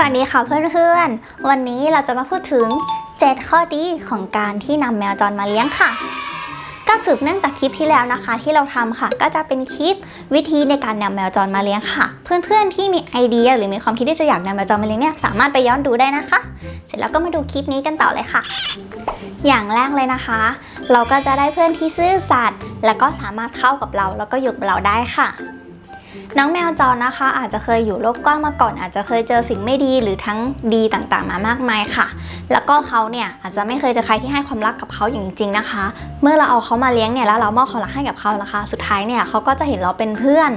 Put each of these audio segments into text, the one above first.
สวัสดีค่ะเพื่อนๆ วันนี้เราจะมาพูดถึง 7 ข้อดีของการที่นำแมวจรมาเลี้ยงค่ะ ก็สืบเนื่องจากคลิปที่แล้วนะคะ ที่เราทำค่ะ ก็จะเป็นคลิปวิธีในการนำแมวจรมาเลี้ยงค่ะ เพื่อนๆที่มีไอเดียหรือมีความคิดที่จะอยากนำแมวจรมาเลี้ยงเนี่ยสามารถไปย้อนดูได้นะคะ เสร็จแล้วก็มาดูคลิปนี้กันต่อเลยค่ะ อย่างแรกเลยนะคะ เราก็จะได้เพื่อนที่ซื่อสัตย์แล้วก็สามารถเข้ากับเราแล้วก็อยู่กับเราได้ค่ะ น้องแมวจรนะคะ อาจจะเคยอยู่โลกกว้างมาก่อน อาจจะเคยเจอสิ่งไม่ดีหรือทั้งดีต่างๆ มามากมายค่ะ แล้วก็เขาเนี่ยอาจจะไม่เคยเจอใครที่ให้ความรักกับเขาอย่างจริงๆนะคะ เมื่อเราเอาเขามาเลี้ยงเนี่ยแล้วเรามอบความรักให้กับเขานะคะ สุดท้ายเนี่ยเขาก็จะเห็นเราเป็นเพื่อน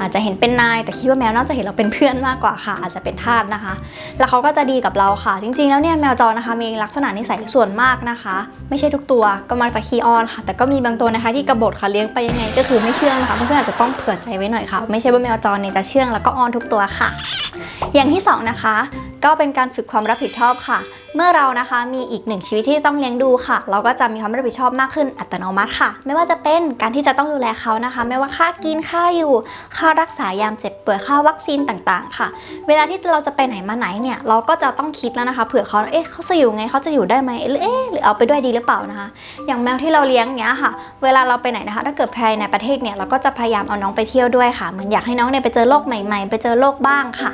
อาจจะเห็นเป็นนาย แต่คิดว่าแมวน่าจะเห็นเราเป็นเพื่อนมากกว่าค่ะ อาจจะเป็นทาสนะคะ แล้วเขาก็จะดีกับเราค่ะ จริง ๆ แล้วเนี่ยแมวจรนะคะ มีลักษณะนิสัยส่วนมากนะคะ ไม่ใช่ทุกตัวก็มักจะขี้อ้อนค่ะ แต่ก็มีบางตัวนะคะที่กระโบดค่ะเลี้ยงไปยังไงก็คือไม่เชื่องนะคะเพื่อนๆอาจจะต้องเผื่อใจไว้หน่อยค่ะไม่ใช่ว่าแมวจรเนี่ยจะเชื่องแล้วก็อ้อนทุกตัวค่ะ อย่างที่สองนะคะ ก็เป็นการฝึกความรับผิดชอบค่ะ เมื่อเรานะคะมีอีกหนึ่งชีวิตที่ต้องเลี้ยงดูค่ะ เราก็จะมีความรับผิดชอบมากขึ้นอัตโนมัติค่ะ ไม่ว่าจะเป็นการที่จะต้องดูแลเขานะคะ ไม่ว่าค่ากินค่าอยู่ค่ารักษายามเจ็บป่วยค่าวัคซีนต่างๆ ค่ะ เวลาที่เราจะไปไหนมาไหนเนี่ยเราก็จะต้องคิดแล้วนะคะ เผื่อเขาเอ๊ะเขาจะอยู่ไงเขาจะอยู่ได้ไหมหรือเอ๊ะหรือเอาไปด้วยดีหรือเปล่านะคะ อย่างแมวที่เราเลี้ยงเนี้ยค่ะ เวลาเราไปไหนนะคะ ถ้าเกิดภายในประเทศเนี่ยเราก็จะพยายามเอาน้องไปเที่ยวด้วยค่ะเหมือนอยากให้น้องเนี่ยไปเจอโลกใหม่ ๆ ไปเจอโลกบ้างค่ะ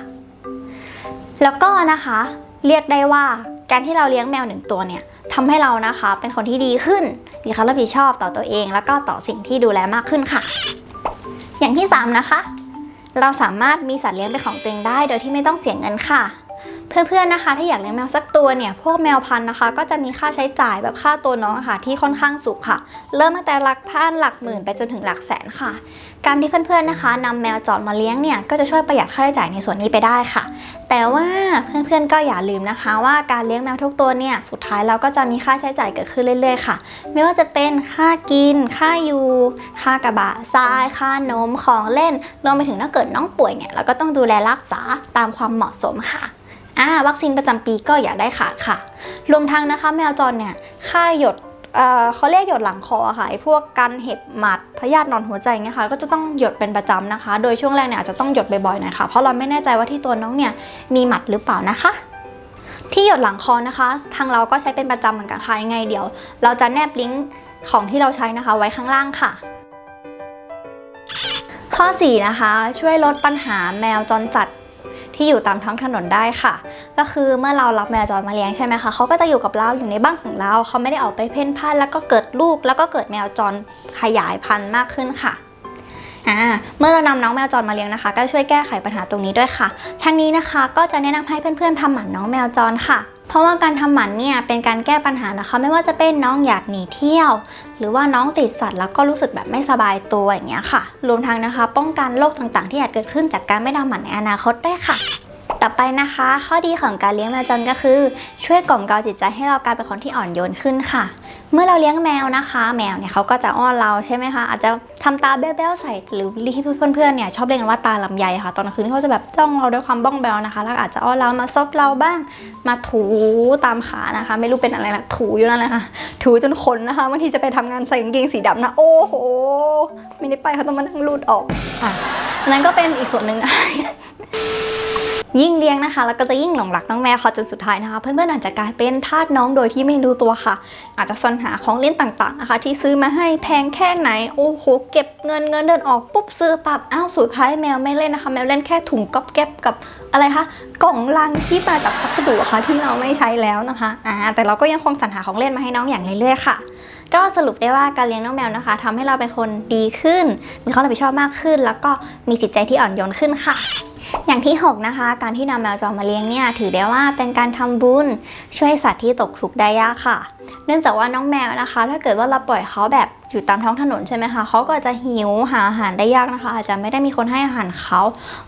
แล้วก็นะคะเรียกได้ว่าการที่เราเลี้ยงแมวหนึ่งตัวเนี่ยทำให้เรานะคะเป็นคนที่ดีขึ้น มีความรับผิดชอบต่อตัวเอง แล้วก็ต่อสิ่งที่ดูแลมากขึ้นค่ะ อย่างที่ 3 นะคะ เราสามารถมีสัตว์เลี้ยงเป็นของตัวเองได้ โดยที่ไม่ต้องเสียเงินค่ะ เพื่อนๆนะคะ ที่อยากเลี้ยงแมวสักตัวเนี่ยพวกแมวพันธุ์นะคะ ก็จะมีค่าใช้จ่ายแบบค่าตัวน้องค่ะที่ค่อนข้างสูงค่ะ เริ่มตั้งแต่หลักพันหลักหมื่นไปจนถึงหลักแสนค่ะ การที่เพื่อนๆนะคะนำแมวจรมาเลี้ยงเนี่ยก็จะช่วยประหยัดค่าใช้จ่ายในส่วนนี้ไปได้ค่ะ แต่ว่าเพื่อนๆก็อย่าลืมนะคะ ว่าการเลี้ยงแมวทุกตัวเนี่ยสุดท้ายเราก็จะมีค่าใช้จ่ายเกิดขึ้นเรื่อยๆค่ะ ไม่ว่าจะเป็นค่ากิน ค่าอยู่ค่ากระบะทรายค่านมของเล่นรวมไปถึงถ้าเกิดน้องป่วยเนี่ยเราก็ต้องดูแลรักษาตามความเหมาะสมค่ะ อ่าวัคซีนประจำปีก็อย่าได้ขาดค่ะ รวมทั้งนะคะ แมวจรเนี่ยค่าหยดเขาเรียกหยดหลังคอค่ะไอ้พวกกันเห็บหมัดพยาธินอนหัวใจเงี้ยค่ะ ก็จะต้องหยดเป็นประจำนะคะ โดยช่วงแรกเนี่ยอาจจะต้องหยดบ่อยๆหน่อยค่ะ เพราะเราไม่แน่ใจว่าที่ตัวน้องเนี่ยมีหมัดหรือเปล่านะคะ ที่หยดหลังคอนะคะ ทางเราก็ใช้เป็นประจำเหมือนกันค่ะยังไงเดี๋ยว เราจะแนบลิงก์ของที่เราใช้นะคะ ไว้ข้างล่างค่ะ ข้อ 4 นะคะ ช่วยลดปัญหาแมวจรจัด ที่อยู่ตามท้องถนนได้ค่ะ ก็คือเมื่อเรารับแมวจรมาเลี้ยงใช่ไหมคะเขาก็จะอยู่กับเราอยู่ในบ้านของเราเขาไม่ได้ออกไปเพ่นพ่านแล้วก็เกิดลูก แล้วก็เกิดแมวจรขยายพันธุ์มากขึ้นค่ะเมื่อเรานำน้องแมวจรมาเลี้ยงนะคะ ก็ช่วยแก้ไขปัญหาตรงนี้ด้วยค่ะ ทั้งนี้นะคะก็จะแนะนำให้เพื่อนๆทำหมันน้องแมวจรค่ะ เพราะว่าการทำหมันเนี่ยเป็นการแก้ปัญหานะคะ ไม่ว่าจะเป็นน้องอยากหนีเที่ยว หรือว่าน้องติดสัตว์แล้วก็รู้สึกแบบไม่สบายตัวอย่างเงี้ยค่ะ รวมทั้งนะคะ ป้องกันโรคต่างๆ ที่อาจเกิดขึ้นจากการไม่ทำหมันในอนาคตได้วยค่ะ ต่อไปนะคะ ข้อดีของการเลี้ยงแมวจรก็คือ ช่วยกล่อมเกลาจิตใจให้เรากลายเป็นคนที่อ่อนโยนขึ้นค่ะ เมื่อเราเลี้ยงแมวนะคะ แมวเนี่ยเขาก็จะอ้อนเราใช่ไหมคะอาจจะทำตาแบ๊วๆใส่หรือที่เพื่อนๆเนี่ยชอบเรียกกันว่าตาลำไยค่ะ ตอนกลางคืนเขาจะแบบจ้องเราด้วยความบ้องแบวนะคะ แล้วอาจจะอ้อนเรามาซบเราบ้างมาถูตามขานะคะ ไม่รู้เป็นอะไรนะถูอยู่นั่นแหละค่ะถูจนขนนะคะบางทีจะไปทำงานใส่กางเกงสีดำนะโอ้โหไม่ได้ไปเขาต้องมานั่งรูดออกอะอันนั้นก็เป็นอีกส่วนหนึ่งนะ ยิ่งเลี้ยงนะคะ แล้วก็จะยิ่งหลงรักน้องแมวค่ะจนสุดท้ายนะคะ เพื่อนๆอาจจะกลายเป็นทาสน้องโดยที่ไม่รู้ตัวค่ะ อาจจะสรรหาของเล่นต่างๆนะคะ ที่ซื้อมาให้แพงแค่ไหนโอ้โหเก็บเงินเงินเดินออกปุ๊บซื้อปับอ้าวสุดท้ายแมวไม่เล่นนะคะแมวเล่นแค่ถุงก๊อบแก๊บกับอะไรคะกล่องลังที่มาจากพัสดุอะค่ะที่เราไม่ใช้แล้วนะคะอ่าแต่เราก็ยังคงสรรหาของเล่นมาให้น้องอย่างเรื่อยๆค่ะก็สรุปได้ว่าการเลี้ยงน้องแมวนะคะทำให้เราเป็นคนดีขึ้น มีความรับผิดชอบมากขึ้น แล้วก็มีจิตใจที่อ่อนโยนขึ้นค่ะ อย่างที่ 6 นะคะ การที่นำแมวจรมาเลี้ยงเนี่ยถือได้ว่าเป็นการทำบุญช่วยสัตว์ที่ตกทุกข์ได้ยากค่ะ เนื่องจากว่าน้องแมวนะคะ ถ้าเกิดว่าเราปล่อยเขาแบบอยู่ตามท้องถนนใช่ไหมคะเขาก็จะหิวหาอาหารได้ยากนะคะ อาจจะไม่ได้มีคนให้อาหารเขา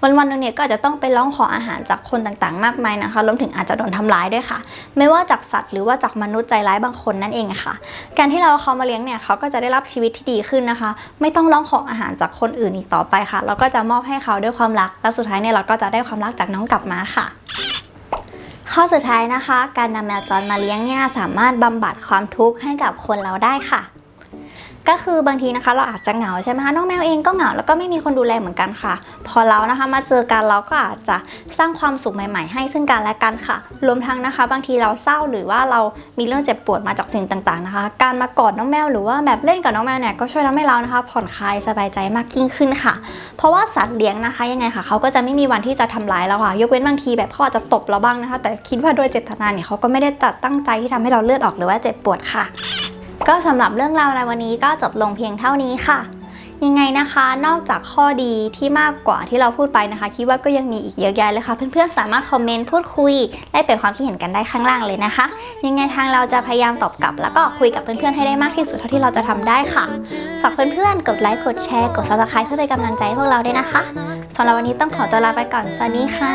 วันวันๆหนึงเนี่ยก็อาจจะต้องไปร้องขออาหารจากคนต่างๆ มากมายนะคะรวมถึงอาจจะโดนทำร้ายด้วยค่ะ ไม่ว่าจากสัตว์หรือว่าจากมนุษย์ใจร้ายบางคนนั่นเองค่ะ การที่เราเอาเขามาเลี้ยงเนี่ยเขาก็จะได้รับชีวิตที่ดีขึ้นนะคะ ไม่ต้องร้องขออาหารจากคนอื่นอีกต่อไปค่ะ เราก็จะมอบให้เขาด้วยความรัก แล้วสุดท้ายเนี่ยเราก็จะได้ความรักจากน้องกลับมาค่ะ ข้อสุดท้ายนะคะ การนำแมวจรมาเลี้ยงเนี่ยสามารถบำบัดความทุกข์ให้กับคนเราได้ค่ะ ก็คือบางทีนะคะ เราอาจจะเหงาใช่ไหมคะน้องแมวเองก็เหงาแล้วก็ไม่มีคนดูแลเหมือนกันค่ะ พอเรานะคะมาเจอกันเราก็อาจจะสร้างความสุขใหม่ๆ ให้ซึ่งกันและกันค่ะ รวมทั้งนะคะ บางทีเราเศร้าหรือว่าเรามีเรื่องเจ็บปวดมาจากสิ่งต่างๆนะคะ การมากอดน้องแมวหรือว่าแบบเล่นกับน้องแมวเนี่ยก็ช่วยทำให้เรานะคะ ผ่อนคลายสบายใจมากยิ่งขึ้นค่ะ เพราะว่าสัตว์เลี้ยงนะคะยังไงค่ะเขาก็จะไม่มีวันที่จะทำร้ายเราค่ะ ยกเว้นบางทีแบบเขาอาจจะตบเราบ้างนะคะ แต่คิดว่าโดยเจตนาเนี่ยเขาก็ไม่ได้ตัดตั้งใจที่ทำให้เราเลือดออกหรือว่าเจ็บปวดค่ะ ก็สำหรับเรื่องราวในวันนี้ก็จบลงเพียงเท่านี้ค่ะยังไงนะคะ นอกจากข้อดีที่มากกว่าที่เราพูดไปนะคะ คิดว่าก็ยังมีอีกเยอะแยะเลยค่ะ เพื่อนๆ สามารถคอมเมนต์พูดคุยและเปลี่ยนความคิดเห็นกันได้ข้างล่างเลยนะคะ ยังไงทางเราจะพยายามตอบกลับ แล้วก็คุยกับเพื่อนๆ ให้ได้มากที่สุดเท่าที่เราจะทำได้ค่ะ ฝากเพื่อนๆ กดไลค์ กดแชร์ กด subscribe เพื่อเป็นกำลังใจให้พวกเราด้วยนะคะสำหรับวันนี้ต้องขอตัวลาไปก่อน สวัสดีค่ะ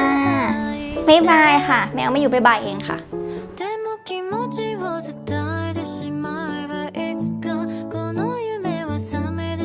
บ๊ายบายค่ะ แมวไม่อยู่บ๊ายบายเองค่ะ